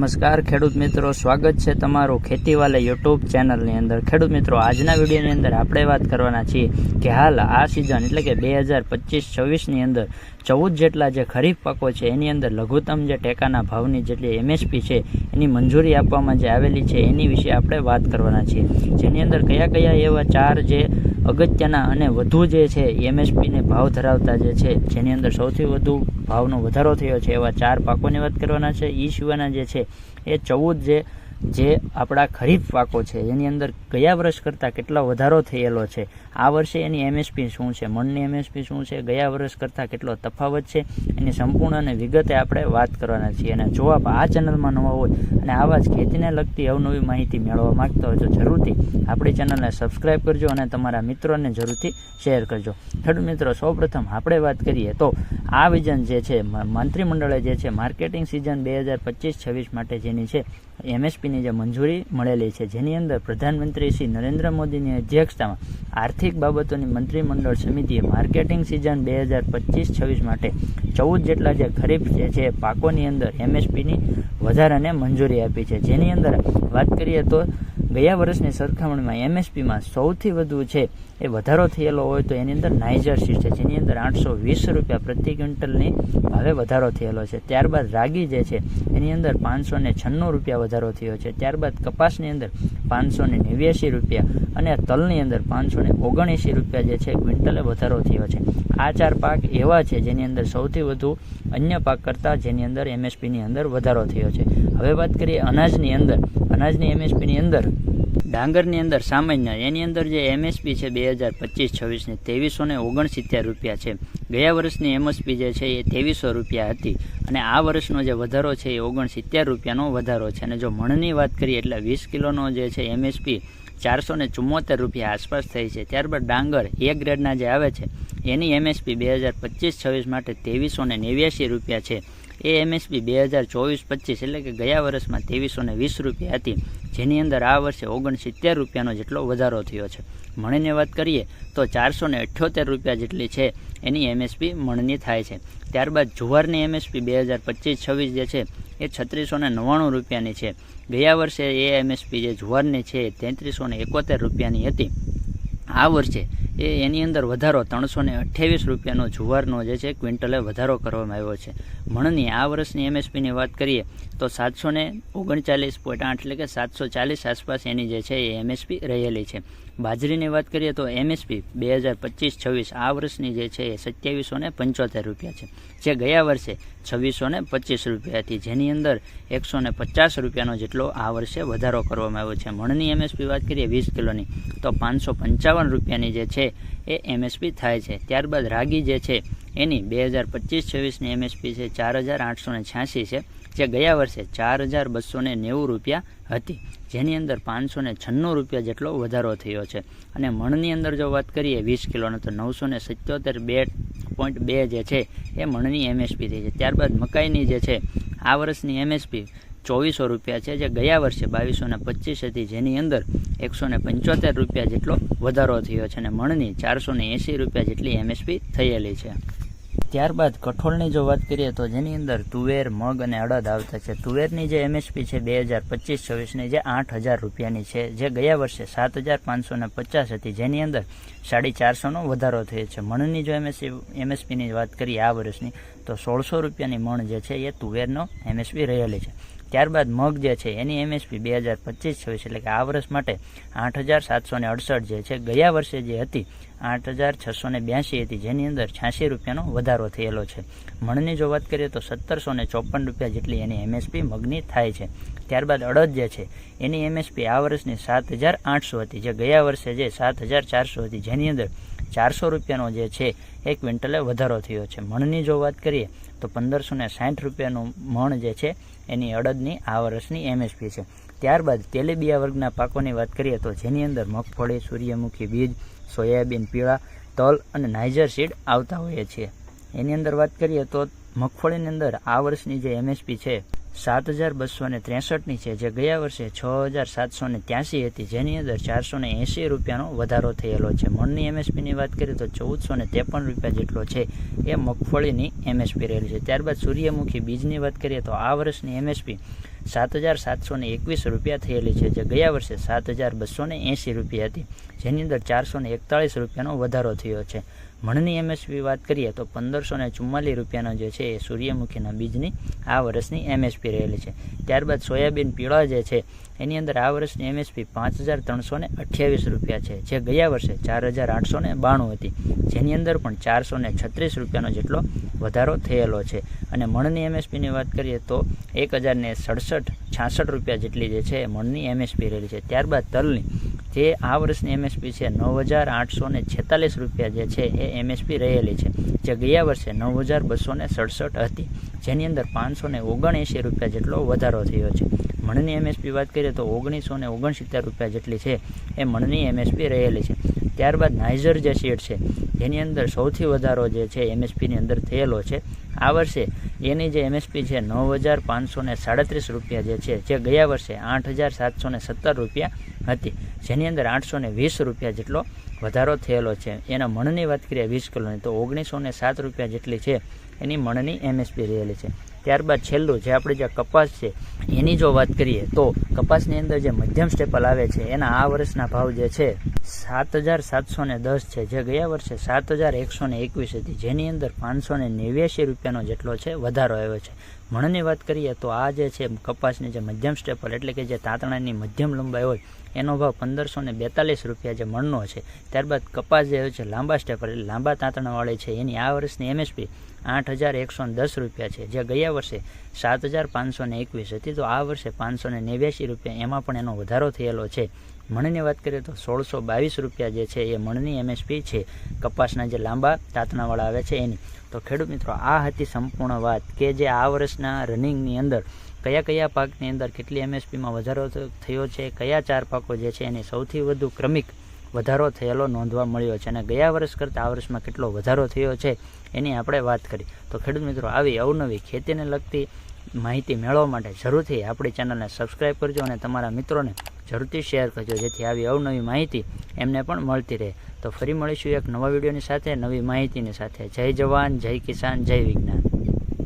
નમસ્કાર ખેડૂત મિત્રો, સ્વાગત છે તમારું ખેતીવાલે યુટ્યુબ ચેનલની અંદર. ખેડૂત મિત્રો, આજના વિડીયોની અંદર આપણે વાત કરવાના છીએ કે હાલ આ સિઝન એટલે કે બે હજાર પચીસ છવ્વીસની અંદર ચૌદ જેટલા જે ખરીફ પાકો છે, એની અંદર લઘુત્તમ જે ટેકાના ભાવની જેટલી એમએસપી છે, એની મંજૂરી આપવામાં જે આવેલી છે, એની વિશે આપણે વાત કરવાના છીએ. જેની અંદર કયા કયા એવા ચાર જે અગત્યના અને વધુ જે છે, એમએસપીને ભાવ ધરાવતા જે છે, જેની અંદર સૌથી વધુ ભાવનો વધારો થયો છે, એવા ચાર પાકોની વાત કરવાના છે. એ સિવાયના જે છે, એ ચૌદ જે જે આપણા ખરીફ પાકો છે, એની અંદર ગયા વર્ષ કરતાં કેટલો વધારો થયેલો છે, આ વર્ષે એની એમએસપી શું છે, મણની એમએસપી શું છે, ગયા વર્ષ કરતાં કેટલો તફાવત છે, એની સંપૂર્ણ અને વિગતે આપણે વાત કરવાના છીએ. અને જો આપ આ ચેનલમાં નવા હોય અને આવા જ ખેતીને લગતી અવનવી માહિતી મેળવવા માંગતા હોય તો જરૂરથી આપણી ચેનલને સબસ્ક્રાઈબ કરજો અને તમારા મિત્રોને જરૂરથી શેર કરજો. ખેડૂત મિત્રો, સૌપ્રથમ આપણે વાત કરીએ તો આ વિઝન જે છે મંત્રીમંડળે જે છે, માર્કેટિંગ સિઝન બે હજાર પચીસ છવ્વીસ માટે જેની છે એમએસપીની જે મંજૂરી મળેલી છે, જેની અંદર પ્રધાનમંત્રી શ્રી નરેન્દ્ર મોદીની અધ્યક્ષતામાં આર્થિક બાબતોની મંત્રીમંડળ સમિતિએ માર્કેટિંગ સિઝન બે હજાર પચીસ છવ્વીસ માટે ચૌદ જેટલા જે ખરીફ જે છે પાકોની અંદર એમએસપીની વધારાને મંજૂરી આપી છે. જેની અંદર વાત કરીએ તો ગયા વર્ષની સરખામણીમાં એમએસપીમાં સૌથી વધુ છે એ વધારો થયેલો હોય તો એની અંદર નાઇજર સીડ છે, જેની અંદર આઠસો વીસ રૂપિયા પ્રતિ ક્વિન્ટલની ભાવે વધારો થયેલો છે. ત્યારબાદ રાગી જે છે, એની અંદર પાંચસો છન્નું રૂપિયા વધારો થયો છે. ત્યારબાદ કપાસની અંદર પાંચસો ને નેવ્યાસી રૂપિયા અને તલની અંદર પાંચસો ને ઓગણએંસી રૂપિયા જે છે ક્વિન્ટલે વધારો થયો છે. આ ચાર પાક એવા છે જેની અંદર સૌથી વધુ અન્ય પાક કરતાં જેની અંદર એમએસપીની અંદર વધારો થયો છે. હવે વાત કરીએ અનાજની અંદર. અનાજની એમએસપીની અંદર, ડાંગરની અંદર સામાન્ય, એની અંદર જે એમએસપી છે બે હજાર પચીસ છવ્વીસની, ત્રેવીસો ને ઓગણસિત્તેર રૂપિયા છે. ગયા વર્ષની એમએસપી જે છે એ ત્રેવીસો રૂપિયા હતી અને આ વર્ષનો જે વધારો છે એ ઓગણસિત્તેર રૂપિયાનો વધારો છે. અને જો મણની વાત કરીએ એટલે વીસ કિલોનો જે છે એમએસપી ચારસો ને ચુમ્મોતેર રૂપિયા આસપાસ થઈ છે. ત્યારબાદ ડાંગર એ ગ્રેડના જે આવે છે, એની એમએસપી બે હજાર પચીસ છવ્વીસ માટે ત્રેવીસો ને નેવ્યાસી રૂપિયા છે. એ એમએસપી બે હજાર ચોવીસ પચીસ એટલે કે ગયા વર્ષમાં ત્રેવીસો ને વીસ રૂપિયા હતી, જેની અંદર આ વર્ષે ઓગણસિત્તેર રૂપિયાનો જેટલો વધારો થયો છે. મણની વાત કરીએ તો ચારસો ને અઠ્યોતેર રૂપિયા જેટલી છે એની એમએસપી મણની થાય છે. ત્યારબાદ જુવારની એમએસપી બે હજાર પચીસ છવ્વીસ જે છે એ છત્રીસો ને નવ્વાણું રૂપિયાની છે. ગયા વર્ષે એ એમએસપી જે જુવારની છે તેત્રીસો ને એકોતેર રૂપિયાની હતી. આ વર્ષે એ એની અંદર વધારો ત્રણસો ને અઠ્યાવીસ રૂપિયાનો જુવારનો જે છે, ક્વિન્ટલે વધારો કરવામાં આવ્યો છે. મણની આ વર્ષની એમએસપીની વાત કરીએ, તો સાતસો ને ઓગણચાલીસ પોઈન્ટ આઠ એટલે કે સાતસો ચાલીસ આસપાસ એની જે છે, એ એમએસપી રહેલી છે. બાજરીની વાત કરીએ તો એમએસપી બે હજાર પચીસ છવ્વીસ આ વર્ષની જે છે, એ સત્યાવીસો ને પંચોતેર રૂપિયા છે. જે ગયા વર્ષે છવ્વીસો ને પચીસ રૂપિયા હતી. જેની અંદર એકસો ને પચાસ રૂપિયાનો જેટલો આ વર્ષે વધારો કરવામાં આવ્યો છે. મણની એમએસપી વાત કરીએ વીસ કિલોની, તો પાંચસો પંચાવન રૂપિયાની જે છે એ એમએસપી થાય છે. ત્યારબાદ રાગી જે છે એની બે હજાર પચીસ છવ્વીસની એમએસપી છે, ચાર હજાર આઠસો ને છ્યાસી છે, જે ગયા વર્ષે ચાર હજાર બસો ને નેવું રૂપિયા હતી. જેની અંદર પાંચસો ને છન્નું રૂપિયા જેટલો વધારો થયો છે. અને મણની અંદર જો વાત કરીએ, વીસ કિલોનો તો નવસો ને સત્યોતેર બે પોઈન્ટ બે જે છે એ મણની એમએસપી થઈ છે. ત્યારબાદ મકાઈની જે છે, આ વર્ષની એમએસપી ચોવીસો રૂપિયા છે, જે ગયા વર્ષે બાવીસો ને પચીસ હતી, જેની અંદર એકસો ને પંચોતેર રૂપિયા જેટલો વધારો થયો છે અને મણની ચારસો ને એંસી રૂપિયા જેટલી એમએસપી થયેલી છે. ત્યારબાદ કઠોળની જો વાત કરીએ તો જેની અંદર તુવેર, મગ અને અડદ આવતા છે. તુવેરની જે એમએસપી છે બે હજાર પચીસ છવ્વીસની જે આઠ હજાર રૂપિયાની છે, જે ગયા વર્ષે સાત હજાર પાંચસો ને પચાસ હતી, જેની અંદર સાડી ચારસોનો વધારો થયો છે. મણની જો એમએસપી એમએસપીની વાત કરીએ આ વર્ષની, તો સોળસો રૂપિયાની મણ જે છે એ તુવેરનો એમએસપી રહેલી છે. ત્યારબાદ મગ જે છે, એની એમએસપી બે હજાર પચીસ છવ્વીસ એટલે કે આ વર્ષ માટે આઠ હજાર સાતસો ને અડસઠ જે છે, ગયા વર્ષે જે હતી, આઠ હજાર છસો ને બ્યાસી હતી, જેની અંદર છ્યાસી રૂપિયાનો વધારો થયેલો છે. મણની જો વાત કરીએ તો સત્તરસો ને ચોપન રૂપિયા જેટલી એની એમએસપી મગની થાય છે. ત્યારબાદ અડદ જે છે, એની એમએસપી આ વર્ષની સાત હજાર આઠસો હતી, જે ગયા વર્ષે જે સાત હજાર ચારસો હતી, જેની અંદર ચારસો રૂપિયાનો જે છે એ ક્વિન્ટલે વધારો થયો છે. મણની જો વાત કરીએ, તો પંદરસો ને સાઠ રૂપિયાનું મણ જે છે, એની અડદની આ વર્ષની એમએસપી છે. ત્યારબાદ તેલીબિયા વર્ગના પાકોની વાત કરીએ, તો જેની અંદર મગફળી, સૂર્યમુખી, બીજ, સોયાબીન, પીળા, તલ અને નાઇજર સીડ આવતા હોઈએ છીએ એની અંદર વાત કરીએ, તો મગફળીની અંદર આ વર્ષની જે એમએસપી છે સાત હજાર બસો ને ત્રેસઠની છે, જે ગયા વર્ષે છ હજાર સાતસો ને ત્યાસી હતી. જેની અંદર ચારસો ને એંસી રૂપિયાનો વધારો થયેલો છે. મણની એમએસપીની વાત કરીએ તો ચૌદસો ને ત્રેપન રૂપિયા જેટલો છે એ મગફળીની એમએસપી રહેલી છે. ત્યારબાદ સૂર્યમુખી બીજની વાત કરીએ તો આ વર્ષની એમએસપી સાત હજાર સાતસો ને એકવીસ રૂપિયા થયેલી છે, જે ગયા વર્ષે સાત હજાર બસો ને એંસી રૂપિયા હતી. જેની અંદર ચારસો ને એકતાળીસ રૂપિયાનો વધારો થયો છે. મણની એમએસપી વાત કરીએ તો પંદરસો ને ચુમ્માલીસ રૂપિયાનો જે છે એ સૂર્યમુખીના બીજની આ વર્ષની એમએસપી રહેલી છે. ત્યારબાદ સોયાબીન પીળા જે છે, એની અંદર આ વર્ષની એમએસપી પાંચ હજાર ત્રણસો ને અઠ્યાવીસ રૂપિયા છે, જે ગયા વર્ષે ચાર હજાર આઠસો ને બાણું હતી, જેની અંદર પણ ચારસો ને છત્રીસ રૂપિયાનો જેટલો વધારો થયેલો છે. અને મણની એમએસપીની વાત કરીએ તો એક હજાર ને સડસઠ છાસઠ રૂપિયા જેટલી જે છે મણની એમએસપી રહેલી છે. ત્યારબાદ તલની જે આ વર્ષની એમએસપી છે નવ હજાર આઠસો ને છેતાલીસ રૂપિયા જે છે એ એમએસપી રહેલી છે, જે ગયા વર્ષે નવ હજાર બસો ને સડસઠ હતી, જેની અંદર પાંચસો ને ઓગણએંશી રૂપિયા જેટલો વધારો થયો છે. મણની એમએસપી વાત કરીએ તો ઓગણીસો ને ઓગણસિત્તેર રૂપિયા જેટલી છે. એ મણની એમએસપી રહેલી છે. ત્યારબાદ નાઇઝર જે શેડ છે જેની અંદર સૌથી વધારો જે છે એમએસપીની અંદર થયેલો છે. આ વર્ષે એની જે એમએસપી છે, નવ હજાર પાંચસો ને સાડત્રીસ રૂપિયા જે છે, જે ગયા વર્ષે આઠ હજાર સાતસો ને સત્તર રૂપિયા હતી. જેની અંદર આઠસો ને વીસ રૂપિયા જેટલો વધારો થયેલો છે. એના મણની વાત કરીએ વીસ કિલોની, તો ઓગણીસો ને સાત રૂપિયા જેટલી છે. એની મણની એમએસપી રહેલી છે. ત્યારબાદ છેલ્લું જે આપણે જે કપાસ છે, એની જો વાત કરીએ, તો કપાસની અંદર જે મધ્યમ સ્ટેપલ આવે છે, એના આ વર્ષના ભાવ જે છે સાત હજાર સાતસો ને દસ છે. જે ગયા વર્ષે સાત હજાર એકસો ને એકવીસ હતી. જેની અંદર પાંચસો ને નેવ્યાસી રૂપિયાનો જેટલો છે, વધારો આવ્યો છે. મણની વાત કરીએ, તો આ જે છે, કપાસની જે મધ્યમ સ્ટેપલ એટલે કે જે તાંતણાની મધ્યમ લંબાઈ હોય, એનો ભાવ પંદરસો ને બેતાલીસ રૂપિયા જે મણનો છે. ત્યારબાદ કપાસ જે છે, લાંબા સ્ટેપલ એટલે લાંબા તાંતણાવાળી છે. એની આ વર્ષની એમએસપી આઠ હજાર એકસો દસ રૂપિયા છે, જે ગયા વર્ષે સાત હજાર પાંચસો ને એકવીસ હતી, તો આ વર્ષે પાંચસો ને નેવ્યાસી રૂપિયા એમાં પણ એનો વધારો થયેલો છે. મણની વાત કરીએ તો સોળસો બાવીસ રૂપિયા જે છે, એ મણની એમએસપી છે, કપાસના જે લાંબા તાંતણાવાળા આવે છે એની. તો ખેડૂત મિત્રો, આ હતી સંપૂર્ણ વાત કે જે આ વર્ષના રનિંગની અંદર કયા કયા પાકની અંદર કેટલી એમએસપીમાં વધારો થયો છે, કયા ચાર પાકો જે છે એની સૌથી વધુ ક્રમિક વધારો થયેલો નોંધવા મળ્યો છે અને ગયા વર્ષ કરતાં આ વર્ષમાં કેટલો વધારો થયો છે એની આપણે વાત કરી. તો ખેડૂત મિત્રો, આવી અવનવી ખેતીને લગતી માહિતી મેળવવા માટે જરૂરથી આપણી ચેનલને સબસ્ક્રાઈબ કરજો અને તમારા મિત્રોને જરૂરથી શેર કરજો, જેથી આવી અવનવી માહિતી એમને પણ મળતી રહે. તો ફરી મળીશું એક નવા વિડીયોની સાથે, નવી માહિતીની સાથે. જય જવાન, જય કિસાન, જય વિજ્ઞાન.